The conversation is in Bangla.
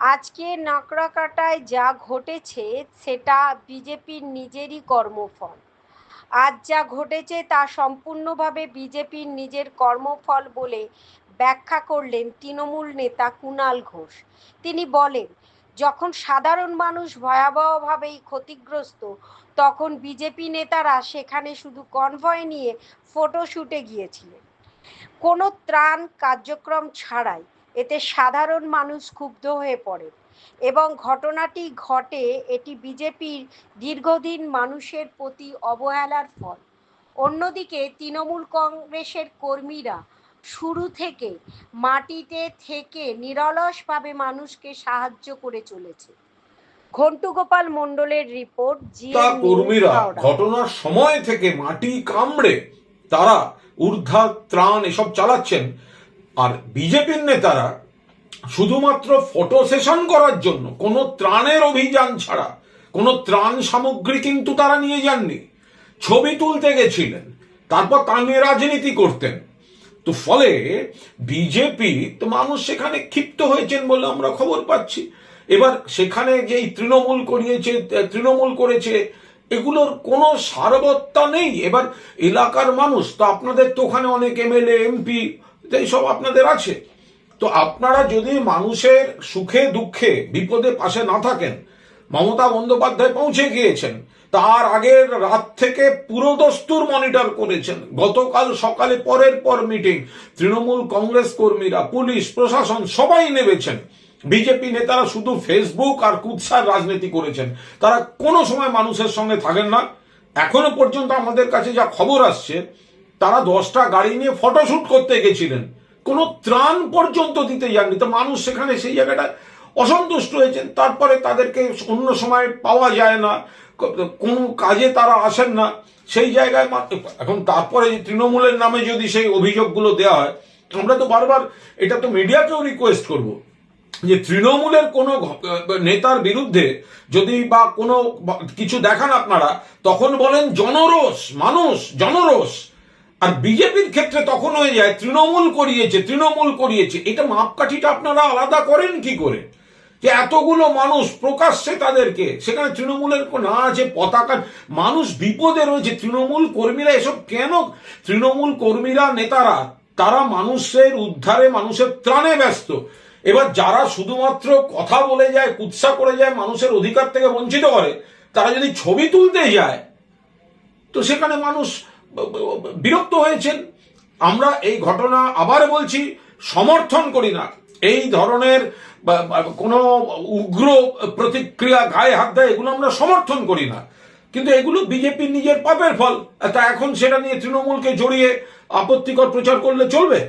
আজকে নাকড়াকাটায় যা ঘটেছে, সেটা বিজেপির নিজেরই কর্মফল। আজ যা ঘটেছে, তা সম্পূর্ণভাবে বিজেপির নিজের কর্মফল বলে ব্যাখ্যা করলেন তৃণমূল নেতা কুণাল ঘোষ। তিনি বলেন, যখন সাধারণ মানুষ ভয়াবহভাবেই ক্ষতিগ্রস্ত, তখন বিজেপি নেতারা সেখানে শুধু কনভয় নিয়ে ফটোশ্যুটে গিয়েছিলেন। কোনো ত্রাণ কার্যক্রম ছাড়াই এতে সাধারণ মানুষ ক্ষুব্ধ হয়ে পড়ে এবং ঘটনাটি ঘটে এটি বিজেপির দীর্ঘদিন মানুষের প্রতি অবহেলার ফল। অন্যদিকে তৃণমূল কংগ্রেসের কর্মীরা শুরু থেকে মাটিতে থেকে নিরলসভাবে মানুষকে সাহায্য করে চলেছে। ঘন্টু গোপাল মণ্ডলের রিপোর্ট কর্মীরা ঘটনার সময় থেকে মাটি কামড়ে তারা ঊর্ধ্বার ত্রাণ এসব চালাচ্ছেন। আর বিজেপির নেতারা শুধুমাত্র ফটো সেশন করার জন্য, কোনো ত্রাণের অভিযান ছাড়া, কোনো ত্রাণ সামগ্রী কিন্তু তারা নিয়ে যাননি। ছবি তুলতে গেছিলেন, তারপর তা নিয়ে রাজনীতি করতেন। তো ফলে বিজেপি, তো মানুষ সেখানে ক্ষিপ্ত হয়েছেন বলে আমরা খবর পাচ্ছি। এবার সেখানে যেই তৃণমূল করিয়েছে তৃণমূল করেছে, এগুলোর কোনো সারবত্তা নেই। এবার এলাকার মানুষ, তো আপনাদের তো ওখানে অনেক এমএলএ, এমপি এইসব আপনাদের আছে। তো আপনারা যদি মানুষের সুখে, দুঃখে, বিপদে পাশে না থাকেন, মমতা বন্দ্যোপাধ্যায় পৌঁছে গিয়েছেন, তার আগের রাত থেকে পুরো দস্তুর মনিটর করেছেন, গতকাল সকালে পরের পর মিটিং, তৃণমূল কংগ্রেস কর্মীরা, পুলিশ, প্রশাসন সবাই নেমেছেন। বিজেপি নেতারা শুধু ফেসবুক আর কুৎসার রাজনীতি করেছেন। তারা কোনো সময় মানুষের সঙ্গে থাকেন না। এখনও পর্যন্ত আমাদের কাছে যা খবর আসছে তারা দশটা গাড়ি নিয়ে ফটোশুট করতে গেছিলেন। কোনো ত্রাণ পর্যন্ত দিতে যাননি। তো মানুষ সেখানে সেই জায়গাটা অসন্তুষ্ট হয়েছেন। তারপরে তাদেরকে অন্য সময় পাওয়া যায় না। কোনো কাজে তারা আসেন না। সেই জায়গায় এখন তারপরে তৃণমূলের নামে যদি সেই অভিযোগগুলো দেওয়া হয়, আমরা তো বারবার এটা তো মিডিয়াকেও রিকোয়েস্ট করব যে তৃণমূলের কোনো নেতার বিরুদ্ধে যদি বা কোনো কিছু দেখান আপনারা, তখন বলেন জনরোষ, মানুষ, জনরোষ। আর বিজেপির ক্ষেত্রে তখন হয়ে যায়, তৃণমূল করিয়েছে তৃণমূল করিয়েছে। এটা মাপকাঠিটা আপনারা আলাদা করেন কি করে? যে এতগুলো মানুষ প্রকাশ্যে তাদেরকে, সেখানে তৃণমূলের না আছে পতাকা, মানুষ বিপদে রয়েছে, তৃণমূল কর্মীরা এসব কেন? তৃণমূল কর্মীরা, নেতারা, তারা মানুষের উদ্ধারে, মানুষের ত্রাণে ব্যস্ত। এবার যারা শুধুমাত্র কথা বলে যায়, কুৎসা করে যায়, মানুষের অধিকার থেকে বঞ্চিত করে, তারা যদি ছবি তুলতে যায়, তো সেখানে মানুষ বিরক্ত হয়েছেন। আমরা এই ঘটনা আবার বলছি, সমর্থন করি না। এই ধরনের কোনো উগ্র প্রতিক্রিয়া গায়ে হাত দেয়, এগুলো আমরা সমর্থন করি না। কিন্তু এগুলো বিজেপির নিজের পাপের ফল। তা এখন সেটা নিয়ে তৃণমূলকে জড়িয়ে আপত্তিকর প্রচার করলে চলবে?